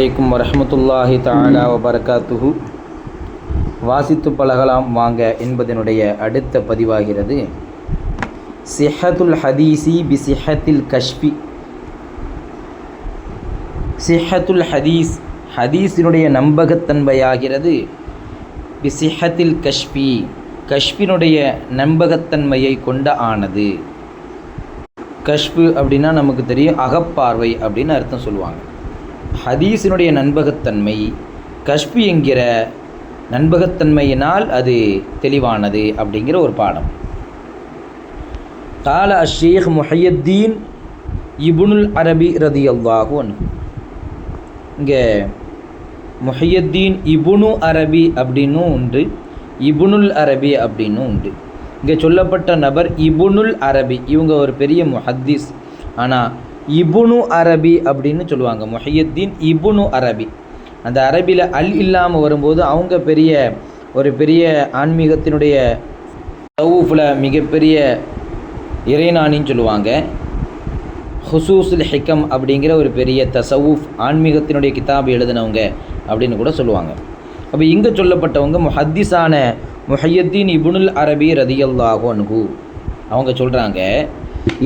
அலைக்கும் வரமத்துல்லாஹி தாலா வபரகாத்துஹு. வாசித்து பழகலாம் வாங்க என்பதனுடைய அடுத்த பதிவாகிறது. சிஹத்துல் ஹதீசி பி சிஹத்தில் கஷ்பி சிஹத்துல் ஹதீஸ் ஹதீஸினுடைய நம்பகத்தன்மையாகிறது. பி சிஹத்தில் கஷ்பி கஷ்பினுடைய நம்பகத்தன்மையை கொண்ட ஆனது. கஷ்பு அப்படின்னா நமக்கு தெரியும் அகப்பார்வை அப்படின்னு அர்த்தம் சொல்லுவாங்க. ஹதீஸினுடைய நண்பகத்தன்மை கஷ்பி என்கிற நண்பகத்தன்மையினால் அது தெளிவானது அப்படிங்கிற ஒரு பாடம். கால அஷேக் முஹையத்தீன் இபுனுல் அரபி ரதி அல்லாஹூன் இங்கே முஹையத்தீன் இபுனு அரபி அப்படின்னும் உண்டு இபுனுல் அரபி அப்படின்னும் உண்டு. இங்கே சொல்லப்பட்ட நபர் இபுனுல் அரபி. இவங்க ஒரு பெரிய முஹத்தீஸ். ஆனால் இபுனு அரபி அப்படின்னு சொல்லுவாங்க முஹையத்தீன் இபுனு அரபி. அந்த அரபியில் அல் இல்லாமல் வரும்போது அவங்க பெரிய ஒரு பெரிய ஆன்மீகத்தினுடைய தவுஃபில் மிகப்பெரிய இறைநாணின்னு சொல்லுவாங்க. ஹுசூசுல் ஹிக்கம் அப்படிங்கிற ஒரு பெரிய தசவுஃப் ஆன்மீகத்தினுடைய கிதாப் எழுதினவங்க அப்படின்னு கூட சொல்லுவாங்க. அப்போ இங்கே சொல்லப்பட்டவங்க முஹத்திஸான முஹையத்தீன் இபுனுல் அரபி ரதியல்லாஹு அன்ஹு. அவங்க சொல்கிறாங்க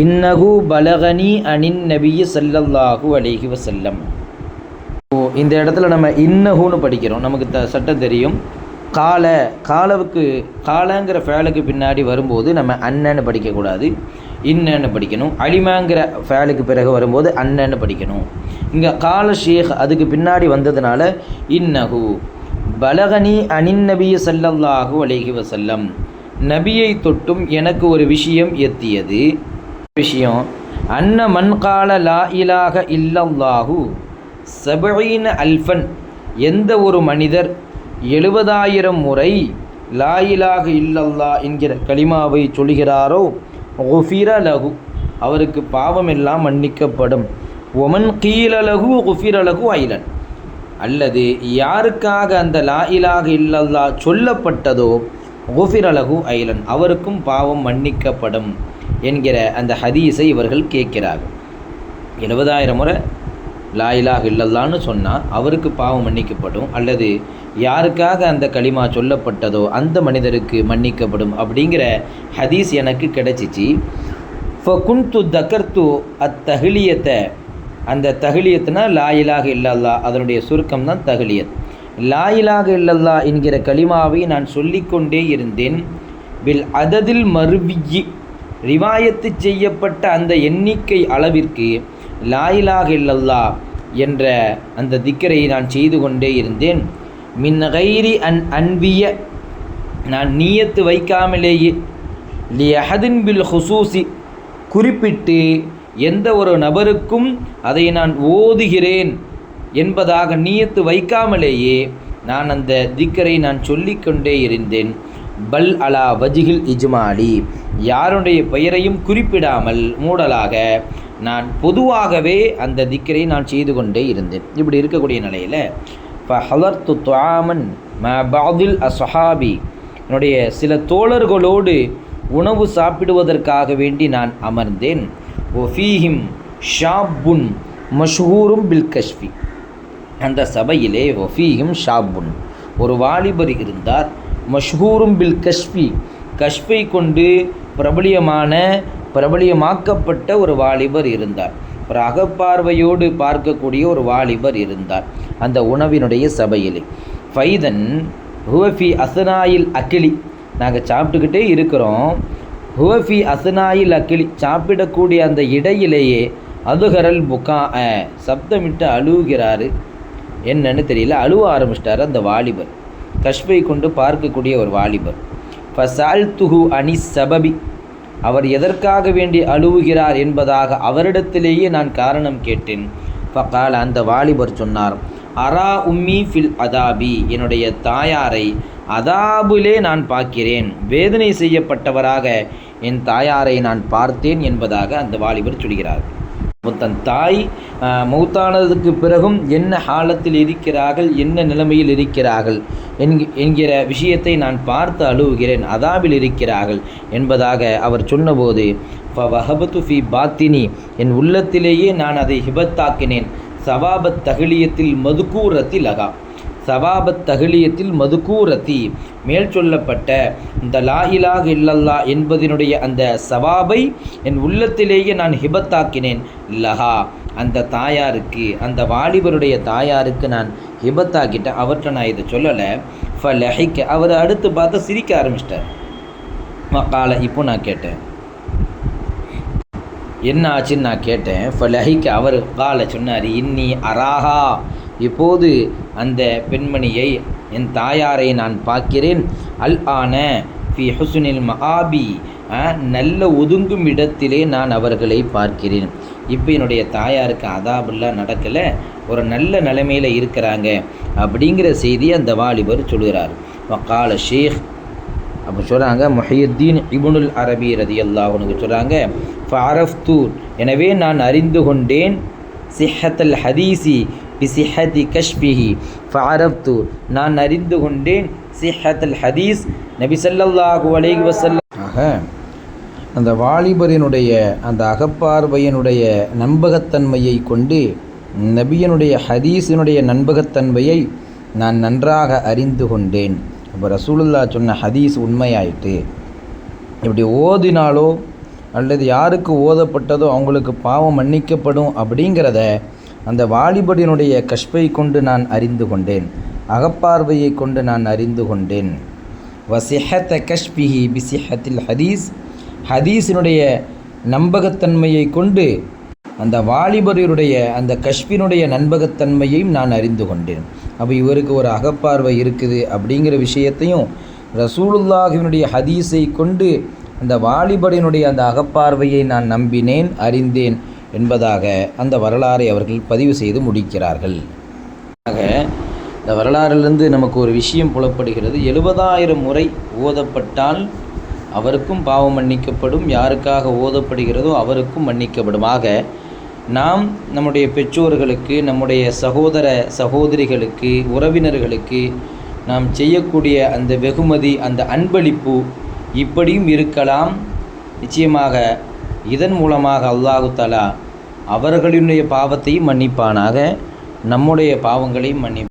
இன்னகு பலகனி அனின் நபிய சல்லல்லாஹு அலைஹி வசல்லம் இந்த இடத்துல நம்ம இன்னகுன்னு படிக்கிறோம். நமக்கு த சட்டம் தெரியும். கால காலவுக்கு காலங்கிற ஃபேலுக்கு பின்னாடி வரும்போது நம்ம அண்ணன்னு படிக்கக்கூடாது. இன்னன்னு படிக்கணும். அலிமாங்கிற ஃபேலுக்கு பிறகு வரும்போது அண்ணன்னு படிக்கணும். இங்கே கால ஷேக் அதுக்கு பின்னாடி வந்ததுனால இன்னஹு பலகனி அனின் நபிய சல்லல்லாஹு அலைஹி வசல்லம் நபியை தொட்டும் எனக்கு ஒரு விஷயம் எத்தியது. விஷயம். அன்ன மன்கால லா இலாக இல்லல்லாஹு சபீன அல்ஃபன் எந்த ஒரு மனிதர் எழுபதாயிரம் முறை லா இலாக இல்லல்லா என்கிற கலிமாவை சொல்கிறாரோ குஃபிர லகு அவருக்கு பாவமெல்லாம் மன்னிக்கப்படும். ஒமன் கீழலகு குஃபிரலகு ஐலன் அல்லது யாருக்காக அந்த லா இலாக இல்லல்லா சொல்லப்பட்டதோ குஃபிரலகு ஐலன். அவருக்கும் பாவம் மன்னிக்கப்படும். என்கிற அந்த ஹதீஸை இவர்கள் கேட்கிறார்கள். எழுபதாயிரம் முறை லாயிலாக இல்லல்லான்னு சொன்னால் அவருக்கு பாவம் மன்னிக்கப்படும். அல்லது யாருக்காக அந்த களிமா சொல்லப்பட்டதோ அந்த மனிதருக்கு மன்னிக்கப்படும் அப்படிங்கிற ஹதீஸ் எனக்கு கிடைச்சிச்சு. இப்போ குன்து தக்கர்த்து அத்தகிலியத்தை அந்த தகிலியத்துனா லாயிலாக இல்லல்லா அதனுடைய சுருக்கம் தான் தகிலியத் லாயிலாக இல்லல்லா என்கிற களிமாவை நான் சொல்லிக்கொண்டே இருந்தேன். பில் அததில் மருவியி. ரிவாயத்து செய்யப்பட்ட அந்த எண்ணிக்கை அளவிற்கு லாயிலாக இல்லல்லா என்ற அந்த திக்கரை நான் செய்து கொண்டே இருந்தேன். மின் கைரி அன் அன்பிய நான் நீயத்து வைக்காமலேயே லியஹதின் பில் ஹுசூசி குறிப்பிட்டு எந்த ஒரு நபருக்கும் அதை நான் ஓதுகிறேன் என்பதாக நீயத்து வைக்காமலேயே நான் அந்த திக்கரை நான் சொல்லிக்கொண்டே இருந்தேன். பல் அலா வஜிகில் இஜ்மாலி. யாருடைய பெயரையும் குறிப்பிடாமல் மூடலாக நான் பொதுவாகவே அந்த திக்கரை நான் செய்து கொண்டே இருந்தேன். இப்படி இருக்கக்கூடிய நிலையில் இப்போ ஹலர்த்து துவாமன் ம பாதில் அசஹாபி என்னுடைய சில தோழர்களோடு உணவு சாப்பிடுவதற்காக வேண்டி நான் அமர்ந்தேன். ஒஃபீஹிம் ஷாப்புன் மஷ்ஹூரும் பில் கஷ்பி அந்த சபையிலே ஒஃபீஹிம் ஷாப்புன். ஒரு வாலிபர் இருந்தார். மஷ்ஹூரும் பில் கஷ்பி கஷ்பை கொண்டு பிரபலியமான பிரபலியமாக்கப்பட்ட ஒரு வாலிபர் இருந்தார். ஒரு அகப்பார்வையோடு பார்க்கக்கூடிய ஒரு வாலிபர் இருந்தார் அந்த உணவினுடைய சபையிலே. ஃபைதன் ஹுவஃபி அசனாயில் அக்கிளி நாங்கள் சாப்பிட்டுக்கிட்டே இருக்கிறோம். ஹுவஃபி அசனாயில் அக்கிளி சாப்பிடக்கூடிய அந்த இடையிலேயே அதுகரல் புக்கா சப்தமிட்டு அழுவுகிறாரு என்னன்னு தெரியல. அழுவ ஆரம்பிச்சிட்டார் அந்த வாலிபர். கஷ்பை கொண்டு பார்க்கக்கூடிய ஒரு வாலிபர். ஃபசால் துஹு அனி சபபி. அவர் எதற்காக வேண்டி அழுவுகிறார் என்பதாக அவரிடத்திலேயே நான் காரணம் கேட்டேன். ஃபகால் அந்த வாலிபர் சொன்னார் அரா உம்மி ஃபில் அதாபி. என்னுடைய தாயாரை அதாபுலே நான் பார்க்கிறேன். வேதனை செய்யப்பட்டவராக என் தாயாரை நான் பார்த்தேன் என்பதாக அந்த வாலிபர் சொல்கிறார். தன் தாய் மௌத்தானதுக்கு பிறகும் என்ன ஹாலத்தில் இருக்கிறார்கள் என்ன நிலைமையில் இருக்கிறார்கள் என்கிற விஷயத்தை நான் பார்த்து அழுவுகிறேன் அதாவில் இருக்கிறார்கள் என்பதாக அவர் சொன்னபோது ஃப வஹபத்து ஃபி பாத்தினி என் உள்ளத்திலேயே நான் அதை ஹிபத்தாக்கினேன். சவாபத் தகிலியத்தில் மதுக்கூரத்தில் அகா. சவாபத் தகிலியத்தில் மதுக்கூரத்தி மேல் சொல்லப்பட்ட இந்த லா இலாக இல்லல்லா என்பதனுடைய அந்த சவாபை என் உள்ளத்திலேயே நான் ஹிபத்தாக்கினேன். லஹா அந்த தாயாருக்கு அந்த வாலிபருடைய தாயாருக்கு நான் ஹிபத்தாக்கிட்டேன். அவர்கிட்ட நான் இதை சொல்லலை. ஃப லஹிக்க அவர் அடுத்து பார்த்து சிரிக்க ஆரம்பிச்சிட்டார். மக்கால இப்போ நான் கேட்டேன். என்ன ஆச்சுன்னு நான் கேட்டேன். ஃப லஹிக்க அவர் கால சொன்னார் இன்னி அராஹா. இப்போது அந்த பெண்மணியை என் தாயாரை நான் பார்க்கிறேன். அல் ஆன ஃபி ஹுசுனில் மஹாபி. நல்ல ஒதுங்கும் இடத்திலே நான் அவர்களை பார்க்கிறேன். இப்போ என்னுடைய தாயாருக்கு அதாபெல்லாம் நடக்கலை. ஒரு நல்ல நிலைமையில் இருக்கிறாங்க. அப்படிங்கிற செய்தி அந்த வாலிபர் சொல்கிறார் வக்கால ஷேக் அப்போ சொல்கிறாங்க மொஹியுத்தீன் இபுனுல் அரபி ரதி அல்லாஹனுக்கு சொல்கிறாங்க ஃபாரஃப்தூர் எனவே நான் அறிந்து கொண்டேன் சிஹத்தல் ஹதீசி. பி கஷ்பிஹி ஃபாரப்து நான் அறிந்து கொண்டேன் சிஹத்தல் ஹதீஸ் நபி சல்லல்லாஹு அலைஹி வஸல்லம். ஆக அந்த வாலிபரினுடைய அந்த அகப்பார்வையினுடைய நம்பகத்தன்மையை கொண்டு நபியனுடைய ஹதீஸினுடைய நண்பகத்தன்மையை நான் நன்றாக அறிந்து கொண்டேன். அப்போ ரசூலுல்லா சொன்ன ஹதீஸ் உண்மையாயிட்டு இப்படி ஓதினாலோ அல்லது யாருக்கு ஓதப்பட்டதோ அவங்களுக்கு பாவம் மன்னிக்கப்படும் அப்படிங்கிறத அந்த வாலிபடினுடைய கஷ்பை கொண்டு நான் அறிந்து கொண்டேன். அகப்பார்வையை கொண்டு நான் அறிந்து கொண்டேன். வசிஹத்த கஷ்பிஹி பிசிஹத்தில் ஹதீஸ். ஹதீஸினுடைய நம்பகத்தன்மையை கொண்டு அந்த வாலிபருடைய அந்த கஷ்பினுடைய நண்பகத்தன்மையையும் நான் அறிந்து கொண்டேன். அப்போ இவருக்கு ஒரு அகப்பார்வை இருக்குது அப்படிங்கிற விஷயத்தையும் ரசூலுல்லாஹினுடைய ஹதீஸை கொண்டு அந்த வாலிபடினுடைய அந்த அகப்பார்வையை நான் நம்பினேன் அறிந்தேன். என்பதாக அந்த வரலாறை அவர்கள் பதிவு செய்து முடிக்கிறார்கள். ஆக இந்த வரலாறிலிருந்து நமக்கு ஒரு விஷயம் புலப்படுகிறது. எழுபதாயிரம் முறை ஓதப்பட்டால் அவருக்கும் பாவம் மன்னிக்கப்படும். யாருக்காக ஓதப்படுகிறதோ அவருக்கும் மன்னிக்கப்படும். ஆக நாம் நம்முடைய பெற்றோர்களுக்கு நம்முடைய சகோதர சகோதரிகளுக்கு உறவினர்களுக்கு நாம் செய்யக்கூடிய அந்த வெகுமதி அந்த அன்பளிப்பு இப்படியும் இருக்கலாம். நிச்சயமாக இதன் மூலமாக அல்லாஹு தலா அவர்களினுடைய பாவத்தையும் மன்னிப்பானாக. நம்முடைய பாவங்களையும் மன்னிப்பான்